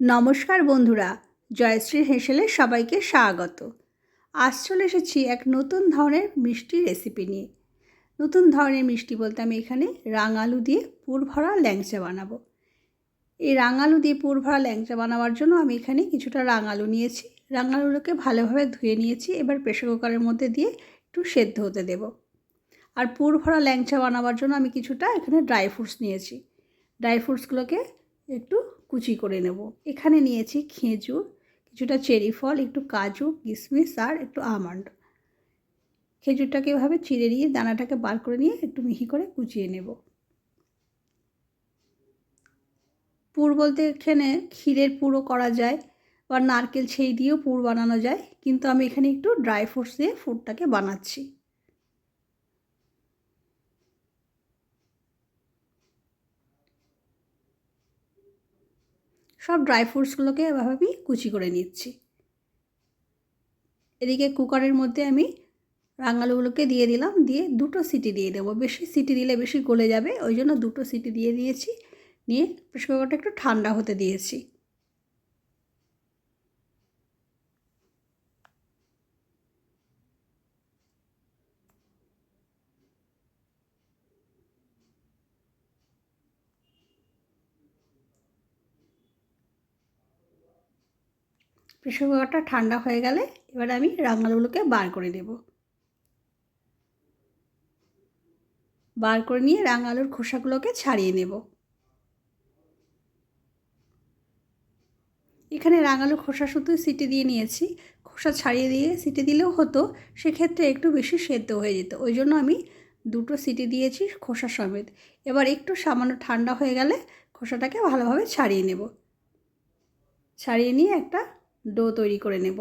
নমস্কার বন্ধুরা, জয়শ্রী হেসেলে সবাইকে স্বাগত। আজ চলে এসেছি এক নতুন ধরনের মিষ্টি রেসিপি নিয়ে। নতুন ধরনের মিষ্টি বলতে আমি এখানে রাঙালু দিয়ে পুর ভরা ল্যাংচা বানাবো। এই রাঙালু দিয়ে পুর ভরা ল্যাংচা বানাবার জন্য আমি এখানে কিছুটা রাঙালু নিয়েছি। রাঙালুগুলোকে ভালোভাবে ধুয়ে নিয়েছি, এবার প্রেশার কুকারের মধ্যে দিয়ে একটু সেদ্ধ হতে দেব। আর পুর ভরা ল্যাংচা বানাবার জন্য আমি কিছুটা এখানে ড্রাই ফ্রুটস নিয়েছি। ড্রাই ফ্রুটসগুলোকে একটু কুচি করে নেব। এখানে নিয়েছি খেজুর, কিছুটা চেরি ফল, একটু কাজু কিশমিশ আর একটু আমন্ড। খেজুরটাকে এভাবে চিড়ে নিয়ে দানাটাকে বার করে নিয়ে একটু মিহি করে কুচিয়ে নেব। পুর বলতে এখানে ক্ষীরের পুরও করা যায় বা নারকেল ছেই দিয়েও পুর বানানো যায়, কিন্তু আমি এখানে একটু ড্রাই ফ্রুটস দিয়ে ফুডটাকে বানাচ্ছি। সব ড্রাই ফ্রুটসগুলোকে এভাবে আমি কুচি করে নিচ্ছি। এদিকে কুকারের মধ্যে আমি রাঙালুগুলোকে দিয়ে দিলাম, দিয়ে দুটো সিটি দিয়ে দেবো। বেশি সিটি দিলে বেশি গলে যাবে, ওই জন্য দুটো সিটি দিয়ে দিয়েছি। নিয়ে প্রেশার কুকারটা একটু ঠান্ডা হতে দিয়েছি। প্রেশার কুকারটা ঠান্ডা হয়ে গেলে এবার আমি রাঙালুগুলোকে বার করে দেব বার করে নিয়ে রাঙালুর খোসাগুলোকে ছাড়িয়ে নেব। এখানে রাঙালু খোসা শুধু সিটি দিয়ে নিয়েছি। খোসা ছাড়িয়ে দিয়ে সিটি দিলেও হতো, সেক্ষেত্রে একটু বেশি সেদ্ধ হয়ে যেত। ওই জন্য আমি দুটো সিটি দিয়েছি খোসা সমেত। এবার একটু সামান্য ঠান্ডা হয়ে গেলে খোসাটাকে ভালোভাবে ছাড়িয়ে নেব। ছাড়িয়ে নিয়ে একটা ডো তৈরি করে নেব।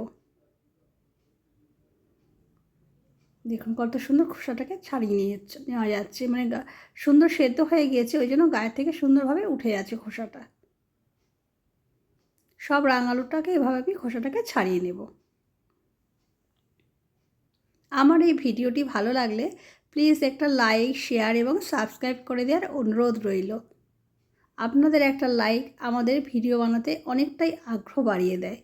দেখুন কত সুন্দর খোসাটাকে ছাড়িয়ে নিয়ে নেওয়া যাচ্ছে। মানে সুন্দর সেদ্ধ হয়ে গিয়েছে, ওই জন্য গায়ের থেকে সুন্দরভাবে উঠে যাচ্ছে খোসাটা। সব রাঙালুটাকে এভাবে আমি খোসাটাকে ছাড়িয়ে নেব। আমার এই ভিডিওটি ভালো লাগলে প্লিজ একটা লাইক, শেয়ার এবং সাবস্ক্রাইব করে দেওয়ার অনুরোধ রইল। আপনাদের একটা লাইক আমাদের ভিডিও বানাতে অনেকটাই আগ্রহ বাড়িয়ে দেয়।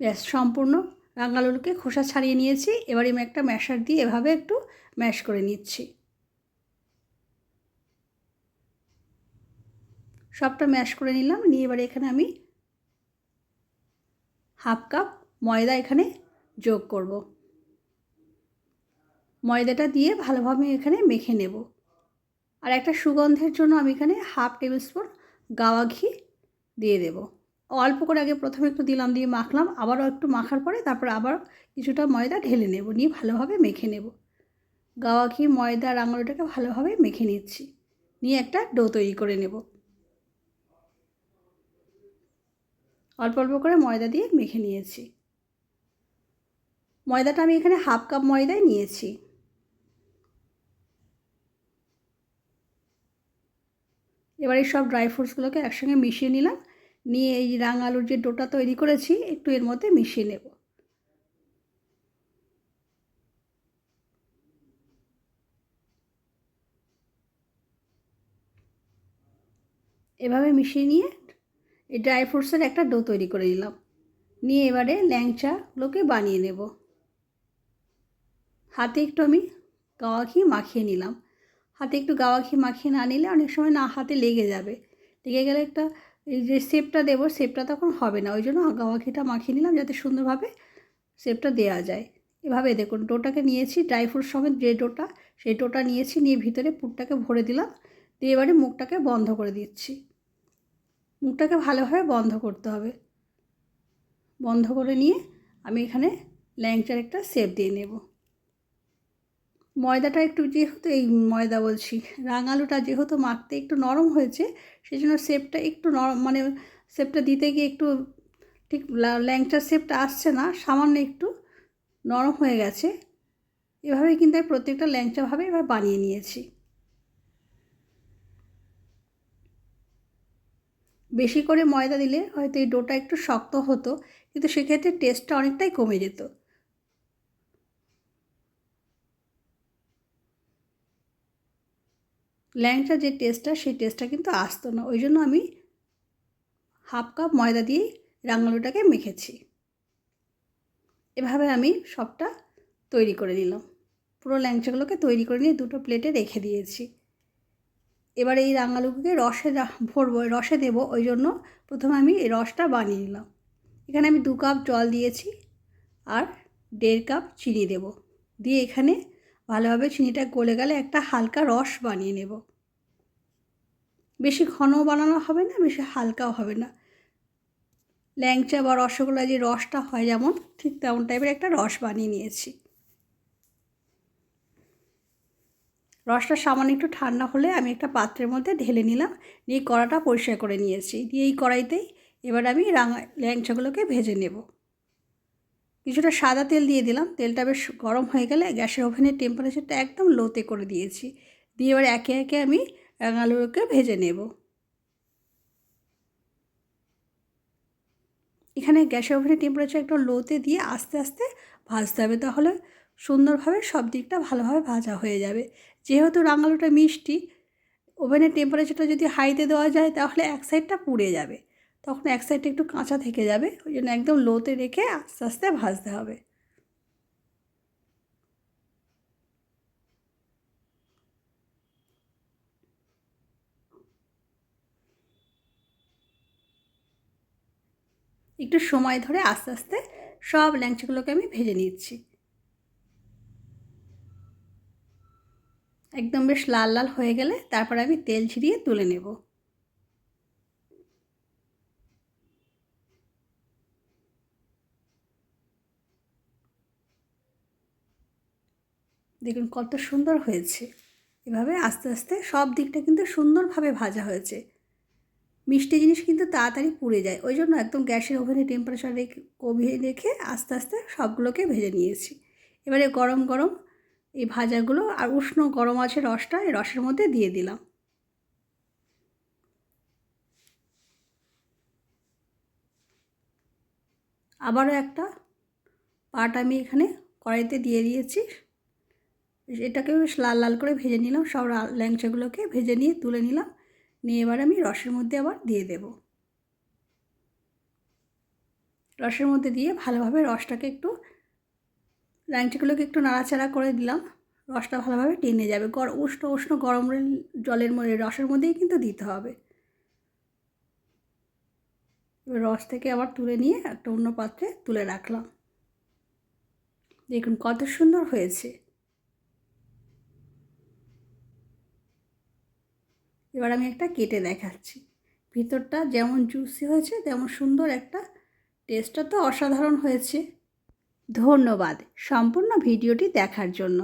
ব্যাস, সম্পূর্ণ রাঙালুকে খোসা ছাড়িয়ে নিয়েছি। এবার আমি একটা ম্যাশার দিয়ে এভাবে একটু ম্যাশ করে নিচ্ছি। সবটা ম্যাশ করে নিলাম। নিয়ে এবারে এখানে আমি হাফ কাপ ময়দা এখানে যোগ করব। ময়দাটা দিয়ে ভালোভাবে এখানে মেখে নেব। আর একটা সুগন্ধের জন্য আমি এখানে হাফ টেবিল স্পুন গাওয়া ঘি দিয়ে দেবো। অল্প করে আগে প্রথমে একটু দিলাম দিয়ে মাখলাম, আবারও একটু মাখার পরে তারপর আবার কিছুটা ময়দা ঢেলে নেব, নিয়ে ভালোভাবে মেখে নেব। গাওয়া ঘি, ময়দা রাঙালুটাকে ভালোভাবে মেখে নিচ্ছি, নিয়ে একটা ডো তৈরি করে নেব। অল্প অল্প করে ময়দা দিয়ে মেখে নিয়েছি। ময়দাটা আমি এখানে হাফ কাপ ময়দায় নিয়েছি। এবার এই সব ড্রাই ফ্রুটসগুলোকে একসঙ্গে মিশিয়ে নিলাম নিয়ে এই রাঙ আলুর যে ডোটা তৈরি করেছি, একটু এর মধ্যে মিশিয়ে নেব। এভাবে মিশিয়ে নিয়ে এই ড্রাই ফ্রুটসের একটা ডো তৈরি করে নিলাম। নিয়ে এবারে ল্যাংচাগুলোকে বানিয়ে নেব। হাতে একটু আমি গাওয়া ঘি মাখিয়ে নিলাম। হাতে একটু গাওয়া ঘি মাখিয়ে না নিলে অনেক সময় না হাতে লেগে যাবে। লেগে গেলে একটা এই যে শেপটা দেবো, শেপটা তখন হবে না। ওই জন্য গাওয়া ঘিটা মাখিয়ে নিলাম যাতে সুন্দরভাবে শেপটা দেওয়া যায়। এভাবে দেখুন, ডোটাকে নিয়েছি, ড্রাই ফ্রুট সমেত যে ডোটা, সেই ডোটা নিয়েছি, নিয়ে ভিতরে পুরটাকে ভরে দিলাম। দিয়ে এবারে মুখটাকে বন্ধ করে দিচ্ছি। মুখটাকে ভালোভাবে বন্ধ করতে হবে। বন্ধ করে নিয়ে আমি এখানে ল্যাংচার একটা শেপ দিয়ে নেব। ময়দাটা একটু যেহেতু, এই ময়দা বলছি, রাঙালুটা যেহেতু মাখতে একটু নরম হয়েছে সেই জন্য শেপটা একটু নরম মানে শেপটা দিতে গিয়ে একটু ঠিক ল্যাংচার শেপটা আসছে না, সামান্য একটু নরম হয়ে গেছে। এভাবে কিন্তু আমি প্রত্যেকটা ল্যাংচাভাবে এবার বানিয়ে নিয়েছি। বেশি করে ময়দা দিলে হয়তো এই ডোটা একটু শক্ত হতো, কিন্তু সেক্ষেত্রে টেস্টটা অনেকটাই কমে যেত। ল্যাংচা যে টেস্টটা সেই টেস্টটা কিন্তু আসতো না। ওই জন্য আমি হাফ কাপ ময়দা দিয়ে রাঙালুটাকে মেখেছি। এভাবে আমি সবটা তৈরি করে নিলাম। পুরো ল্যাংচাগুলোকে তৈরি করে নিয়ে দুটো প্লেটে রেখে দিয়েছি। এবার এই রাঙালুকে রসে ভরবো, রসে দেবো, ওই জন্য প্রথমে আমি এই রসটা বানিয়ে নিলাম। এখানে আমি দু কাপ জল দিয়েছি আর দেড় কাপ চিনি দেব। দিয়ে এখানে ভালোভাবে চিনিটা গলে গেলে একটা হালকা রস বানিয়ে নেব। বেশি ঘনও বানানো হবে না, বেশি হালকাও হবে না। ল্যাংচা বা রসগোল্লা যে রসটা হয় যেমন, ঠিক তেমন টাইপের একটা রস বানিয়ে নিয়েছি। রসটা সামান্য একটু ঠান্ডা হলে আমি একটা পাত্রের মধ্যে ঢেলে নিলাম, নিয়ে কড়াটা পরিষ্কার করে নিয়েছি। দিয়ে এই কড়াইতেই এবার আমি রাঙা ল্যাংচাগুলোকে ভেজে নেব। কিছুটা সাদা তেল দিয়ে দিলাম, তেলটা বেশ গরম হয়ে গেলে গ্যাসের ওভেনের টেম্পারেচারটা একদম লোতে করে দিয়েছি। দিয়ে এবার একে একে আমি রাঙালুকে ভেজে নেব। এখানে গ্যাসের ওভেনের টেম্পারেচার একটু লোতে দিয়ে আস্তে আস্তে ভাজতে হবে, তাহলে সুন্দরভাবে সব দিকটা ভালোভাবে ভাজা হয়ে যাবে। যেহেতু রাঙালুটা মিষ্টি ওভেনের টেম্পারেচারটা যদি হাইতে দেওয়া যায়, তাহলে এক সাইডটা পুড়ে যাবে। তখন এক সাইডটা একটু কাঁচা থেকে যাবে, ওই জন্য একদম লোতে রেখে আস্তে আস্তে ভাজতে হবে। একটু সময় ধরে আস্তে আস্তে সব ল্যাংচাগুলোকে আমি ভেজে নিচ্ছি। একদম বেশ লাল লাল হয়ে গেলে তারপর আমি তেল ছিটিয়ে তুলে নেব। দেখুন কত সুন্দর হয়েছে। এভাবে আস্তে আস্তে সব দিকটা কিন্তু সুন্দরভাবে ভাজা হয়েছে। মিষ্টি জিনিস কিন্তু তাড়াতাড়ি পুড়ে যায়। ওই জন্য একদম গ্যাসের ওভেনে টেম্পারেচার রেখে, কমিয়ে রেখে আস্তে আস্তে সবগুলোকে ভেজে নিয়েছি। এবারে গরম গরম এই ভাজাগুলো আর উষ্ণ গরম আছে রসটা, এই রসের মধ্যে দিয়ে দিলাম। আবারও একটা পাট আমি এখানে কড়াইতে দিয়ে দিয়েছি। এটাকে বেশ লাল লাল করে ভেজে নিলাম। সব ল্যাংচাগুলোকে ভেজে নিয়ে তুলে নিলাম। নিয়ে এবার আমি রসের মধ্যে আবার দিয়ে দেব। রসের মধ্যে দিয়ে ভালোভাবে রসটাকে একটু, ল্যাংচাগুলোকে একটু নাড়াচাড়া করে দিলাম। রসটা ভালোভাবে টেনে যাবে। গর, উষ্ণ উষ্ণ গরম জলের মধ্যে, রসের মধ্যেই কিন্তু দিতে হবে। এবার রস থেকে আবার তুলে নিয়ে একটা অন্য পাত্রে তুলে রাখলাম। দেখুন কত সুন্দর হয়েছে। এবার আমি একটা কেটে দেখাচ্ছি। ভিতরটা যেমন জুসি হয়েছে, তেমন সুন্দর একটা টেস্টটা তো অসাধারণ হয়েছে। ধন্যবাদ সম্পূর্ণ ভিডিওটি দেখার জন্য।